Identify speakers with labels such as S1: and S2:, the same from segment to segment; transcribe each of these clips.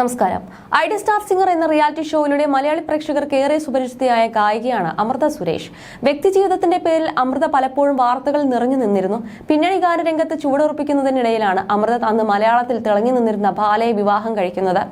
S1: നമസ്കാരം. Idea star singer എന്ന reality ഷോയിലൂടെ മലയാളി പ്രേക്ഷകർക്ക് ഏറെ സുപരിചിതയായ ഗായികയാണ് അമൃത സുരേഷ്. വ്യക്തിജീവിതത്തിന്റെ പേരിൽ അമൃത പലപ്പോഴും വാർത്തകൾ നിറഞ്ഞു നിന്നിരുന്നു. പിന്നണി ഗാനരംഗത്ത് ചുവടുറപ്പിക്കുന്നതിനിടയിലാണ് അമൃത അന്ന് മലയാളത്തിൽ തിളങ്ങി നിന്നിരുന്ന ബാലയെ വിവാഹം കഴിക്കുന്നത്.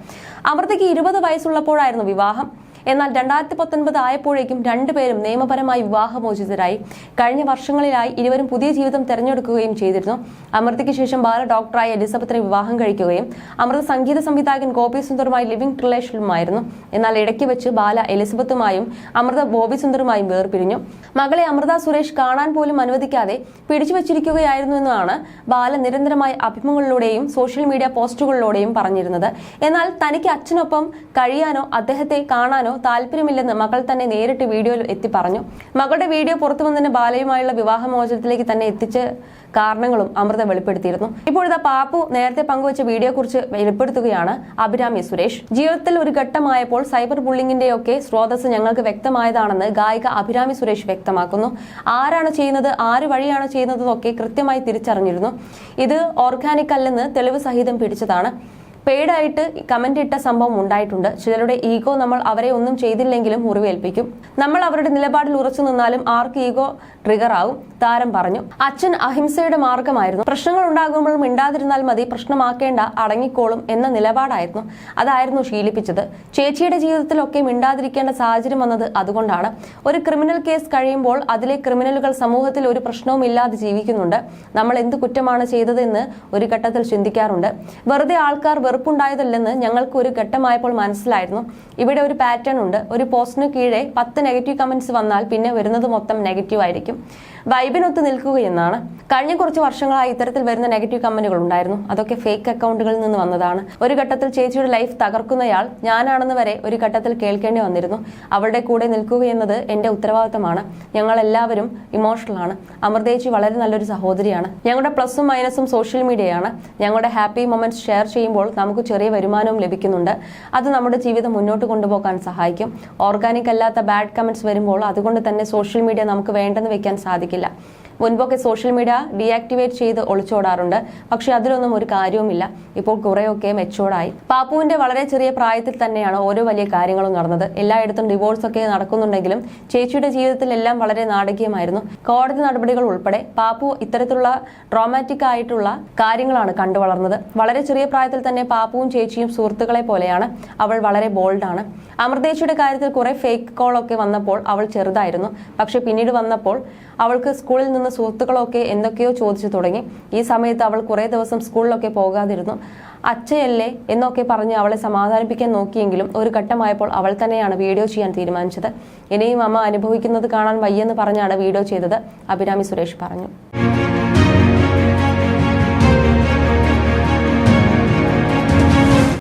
S1: അമൃതയ്ക്ക് ഇരുപത് വയസ്സുള്ളപ്പോഴായിരുന്നു വിവാഹം. എന്നാൽ രണ്ടായിരത്തി പത്തൊൻപത് ആയപ്പോഴേക്കും രണ്ടുപേരും നിയമപരമായി വിവാഹമോചിതരായി. കഴിഞ്ഞ വർഷങ്ങളിലായി ഇരുവരും പുതിയ ജീവിതം തെരഞ്ഞെടുക്കുകയും ചെയ്തിരുന്നു. അമൃതയ്ക്ക് ശേഷം ബാല ഡോക്ടറായി എലിസബത്തിനെ വിവാഹം കഴിക്കുകയും അമൃത സംഗീത സംവിധായകൻ ഗോപി സുന്ദറുമായി ലിവിംഗ് റിലേഷനുമായിരുന്നു എന്നാൽ ഇടയ്ക്ക് വെച്ച് ബാല എലിസബത്തുമായും അമൃത ബോബി സുന്ദറുമായും വേർപിരിഞ്ഞു. മകളെ അമൃത സുരേഷ് കാണാൻ പോലും അനുവദിക്കാതെ പിടിച്ചു വച്ചിരിക്കുകയായിരുന്നു എന്നാണ് ബാല നിരന്തരമായ അഭിമുഖങ്ങളിലൂടെയും സോഷ്യൽ മീഡിയ പോസ്റ്റുകളിലൂടെയും പറഞ്ഞിരുന്നത്. എന്നാൽ തനിക്ക് അച്ഛനൊപ്പം കഴിയാനോ അദ്ദേഹത്തെ കാണാനോ താല്പര്യമില്ലെന്ന് മകൾ തന്നെ നേരിട്ട് വീഡിയോയിൽ എത്തി പറഞ്ഞു. മകളുടെ വീഡിയോ പുറത്തു വന്നതിന് ബാലയുമായുള്ള വിവാഹമോചനത്തിലേക്ക് തന്നെ എത്തിച്ച കാരണങ്ങളും അമൃത വെളിപ്പെടുത്തിയിരുന്നു. ഇപ്പോഴത്തെ പാപ്പു നേരത്തെ പങ്കുവച്ച വീഡിയോ കുറിച്ച് വെളിപ്പെടുത്തുകയാണ് അഭിരാമി സുരേഷ്. ജീവിതത്തിൽ ഒരു ഘട്ടമായപ്പോൾ സൈബർ ബുള്ളിങ്ങിന്റെയൊക്കെ സ്രോതസ് ഞങ്ങൾക്ക് വ്യക്തമായതാണെന്ന് ഗായിക അഭിരാമി സുരേഷ് വ്യക്തമാക്കുന്നു. ആരാണ് ചെയ്യുന്നത് ആര് വഴിയാണ് ചെയ്യുന്നതെന്നൊക്കെ കൃത്യമായി തിരിച്ചറിഞ്ഞിരുന്നു. ഇത് ഓർഗാനിക് അല്ലെന്ന് തെളിവ് സഹിതം പിടിച്ചതാണ്. പെയ്ഡായിട്ട് കമന്റ് ഇട്ട സംഭവം ഉണ്ടായിട്ടുണ്ട്. ചിലരുടെ ഈഗോ നമ്മൾ അവരെ ഒന്നും ചെയ്തില്ലെങ്കിലും മുറിവേൽപ്പിക്കും. നമ്മൾ അവരുടെ നിലപാടിൽ ഉറച്ചു നിന്നാലും ആർക്ക് ഈഗോ ട്രിഗർ ആവും? താരം പറഞ്ഞു. അച്ഛൻ അഹിംസയുടെ മാർഗമായിരുന്നു. പ്രശ്നങ്ങൾ ഉണ്ടാകുമ്പോൾ മിണ്ടാതിരുന്നാൽ മതി പ്രശ്നമാക്കേണ്ട അടങ്ങിക്കോളും എന്ന നിലപാടായിരുന്നു. അതായിരുന്നു ശീലിപ്പിച്ചത്. ചേച്ചിയുടെ ജീവിതത്തിലൊക്കെ മിണ്ടാതിരിക്കേണ്ട സാഹചര്യം വന്നത് അതുകൊണ്ടാണ്. ഒരു ക്രിമിനൽ കേസ് കഴിയുമ്പോൾ അതിലെ ക്രിമിനലുകൾ സമൂഹത്തിൽ ഒരു പ്രശ്നവും ഇല്ലാതെ ജീവിക്കുന്നുണ്ട്. നമ്മൾ എന്ത് കുറ്റമാണ് ചെയ്തതെന്ന് ഒരു ഘട്ടത്തിൽ ചിന്തിക്കാറുണ്ട്. വെറുതെ ആൾക്കാർ വെറുപ്പുണ്ടായതല്ലെന്ന് ഞങ്ങൾക്ക് ഒരു ഘട്ടമായപ്പോൾ മനസ്സിലായിരുന്നു. ഇവിടെ ഒരു പാറ്റേൺ ഉണ്ട്. ഒരു പോസ്റ്റിന് കീഴെ പത്ത് നെഗറ്റീവ് കമന്റ്സ് വന്നാൽ പിന്നെ വരുന്നത് മൊത്തം നെഗറ്റീവ് ആയിരിക്കും. വൈബിനൊത്ത് നിൽക്കുകയെന്നാണ്. കഴിഞ്ഞ കുറച്ച് വർഷങ്ങളായി ഇത്തരത്തിൽ വരുന്ന നെഗറ്റീവ് കമന്റുകൾ ഉണ്ടായിരുന്നു. അതൊക്കെ ഫേക്ക് അക്കൗണ്ടുകളിൽ നിന്ന് വന്നതാണ്. ഒരു ഘട്ടത്തിൽ ചേച്ചിയുടെ ലൈഫ് തകർക്കുന്നയാൾ ഞാനാണെന്ന് വരെ ഒരു ഘട്ടത്തിൽ കേൾക്കേണ്ടി വന്നിരുന്നു. അവളുടെ കൂടെ നിൽക്കുകയെന്നത് എന്റെ ഉത്തരവാദിത്തമാണ്. ഞങ്ങൾ എല്ലാവരും ഇമോഷണലാണ് അമൃതേച്ചി വളരെ നല്ലൊരു സഹോദരിയാണ്. ഞങ്ങളുടെ പ്ലസും മൈനസും സോഷ്യൽ മീഡിയയാണ് ഞങ്ങളുടെ ഹാപ്പി മൊമെന്റ്സ് ഷെയർ ചെയ്യുമ്പോൾ നമുക്ക് ചെറിയ വരുമാനവും ലഭിക്കുന്നുണ്ട്. അത് നമ്മുടെ ജീവിതം മുന്നോട്ട് കൊണ്ടുപോകാൻ സഹായിക്കും. ഓർഗാനിക് അല്ലാത്ത ബാഡ് കമന്റ്സ് വരുമ്പോൾ അതുകൊണ്ട് തന്നെ സോഷ്യൽ മീഡിയ നമുക്ക് വേണ്ടെന്ന് വെക്കാൻ സാധിക്കില്ല. മുൻപൊക്കെ സോഷ്യൽ മീഡിയ ഡീആക്ടിവേറ്റ് ചെയ്ത് ഒളിച്ചോടാറുണ്ട്. പക്ഷെ അതിലൊന്നും ഒരു കാര്യവുമില്ല. ഇപ്പോൾ കുറെയൊക്കെ മെച്ചോർഡായി പാപ്പുവിന്റെ വളരെ ചെറിയ പ്രായത്തിൽ തന്നെയാണ് ഓരോ വലിയ കാര്യങ്ങളും നടന്നത്. എല്ലായിടത്തും ഡിവോഴ്സ് ഒക്കെ നടക്കുന്നുണ്ടെങ്കിലും ചേച്ചിയുടെ ജീവിതത്തിൽ എല്ലാം വളരെ നാടകീയമായിരുന്നു. കോടതി നടപടികൾ ഉൾപ്പെടെ പാപ്പു ഇത്തരത്തിലുള്ള ട്രോമാറ്റിക് ആയിട്ടുള്ള കാര്യങ്ങളാണ് കണ്ടു വളർന്നത്. വളരെ ചെറിയ പ്രായത്തിൽ തന്നെ പാപ്പുവും ചേച്ചിയും സുഹൃത്തുക്കളെ പോലെയാണ്. അവൾ വളരെ ബോൾഡാണ് അമൃതേച്ചിയുടെ കാര്യത്തിൽ കുറെ ഫേക്ക് കോളൊക്കെ വന്നപ്പോൾ അവൾ ചെറുതായിരുന്നു. പക്ഷെ പിന്നീട് വന്നപ്പോൾ അവൾക്ക് സ്കൂളിൽ നിന്ന് സുഹൃത്തുക്കളൊക്കെ എന്തൊക്കെയോ ചോദിച്ചു തുടങ്ങി. ഈ സമയത്ത് അവൾ കുറേ ദിവസം സ്കൂളിലൊക്കെ പോകാതിരുന്നു. അച്ഛയല്ലേ എന്നൊക്കെ പറഞ്ഞ് അവളെ സമാധാനിപ്പിക്കാൻ നോക്കിയെങ്കിലും ഒരു ഘട്ടമായപ്പോൾ അവൾ തന്നെയാണ് വീഡിയോ ചെയ്യാൻ തീരുമാനിച്ചത്. ഇനിയും അമ്മ അനുഭവിക്കുന്നത് കാണാൻ വയ്യെന്ന് പറഞ്ഞാണ് വീഡിയോ ചെയ്തത് അഭിരാമി സുരേഷ് പറഞ്ഞു.